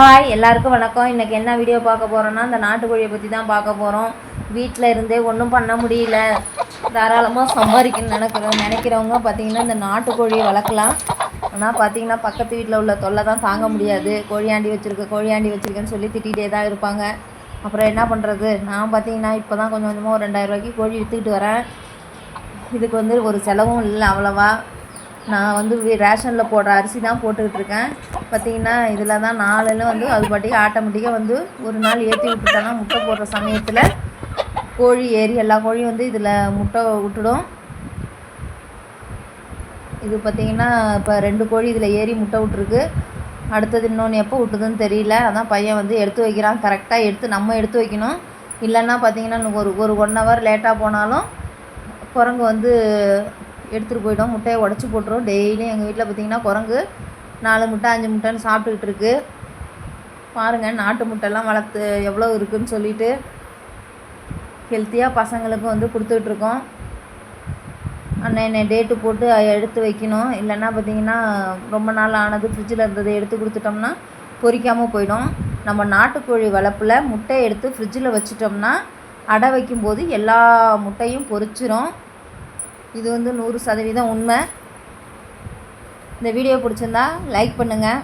Hi எல்லாருக்கும் வணக்கம். இன்றைக்கி என்ன வீடியோ பார்க்க போகிறோன்னா இந்த நாட்டுக்கோழியை பற்றி தான் பார்க்க போகிறோம் வீட்டில் இருந்தே ஒன்றும் பண்ண முடியல. தாராளமாக சம்பாதிக்கணும்னு நினைக்கிறோம் நினைக்கிறவங்க பார்த்தீங்கன்னா இந்த நாட்டுக்கோழியை வளர்க்கலாம். ஆனால் பார்த்திங்கன்னா பக்கத்து வீட்டில் உள்ள தொல்லை தான் தாங்க முடியாது. கோழியாண்டி வச்சுருக்க கோழியாண்டி வச்சுருக்கேன்னு சொல்லி திட்டிகிட்டே தான் இருப்பாங்க. அப்புறம் என்ன பண்ணுறது நான் பார்த்திங்கன்னா இப்போ தான் கொஞ்சம் கொஞ்சமாக ஒரு ரெண்டாயிரம் ரூபாய்க்கு கோழி விற்றுக்கிட்டு வரேன். இதுக்கு வந்து ஒரு செலவும் இல்லை அவ்வளோவா. நான் வந்து ரேஷனில் போடுற அரிசி தான் போட்டுக்கிட்டு இருக்கேன். பார்த்தீங்கன்னா இதில் தான் நாளில் வந்து அது பாட்டிக்கு ஆட்டோமேட்டிக்காக வந்து ஒரு நாள் ஏற்றி விட்டுட்டோன்னா முட்டை போடுற சமயத்தில் கோழி ஏறி எல்லா கோழியும் வந்து இதில் முட்டை விட்டுடும். இது பார்த்தீங்கன்னா இப்போ ரெண்டு கோழி இதில் ஏறி முட்டை விட்ருக்கு அடுத்தது இன்னொன்று எப்போ விட்டுதுன்னு தெரியல. அதான் பையன் வந்து எடுத்து வைக்கிறான். கரெக்டாக எடுத்து நம்ம எடுத்து வைக்கணும். இல்லைன்னா பார்த்தீங்கன்னா இன்னும் ஒரு ஒரு ஒன் ஹவர் லேட்டாக போனாலும் குரங்கு வந்து எடுத்துகிட்டு போயிடும் முட்டையை உடச்சி போட்டுரும். டெய்லியும் எங்கள் வீட்டில் பார்த்தீங்கன்னா குரங்கு நாலு முட்டை அஞ்சு முட்டைன்னு சாப்பிட்டுக்கிட்டு இருக்குது பாருங்கள் நாட்டு முட்டைலாம் வளர்த்து எவ்வளோ இருக்குதுன்னு சொல்லிட்டு ஹெல்த்தியாக பசங்களுக்கும் வந்து கொடுத்துட்ருக்கோம் அன்னை அன்னைய டேட்டு போட்டு எடுத்து வைக்கணும். இல்லைன்னா பார்த்தீங்கன்னா ரொம்ப நாள் ஆனது ஃப்ரிட்ஜில் இருந்ததை எடுத்து கொடுத்துட்டோம்னா பொறிக்காமல் போயிடும். நம்ம நாட்டுக்கோழி வளர்ப்பில் முட்டையை எடுத்து ஃப்ரிட்ஜில் வச்சிட்டோம்னா அடை வைக்கும்போது எல்லா முட்டையும் பொறிச்சிரும். இது வந்து நூறு சதவீதம் உண்மை. இந்த வீடியோ பிடிச்சிருந்தா லைக் பண்ணுங்கள்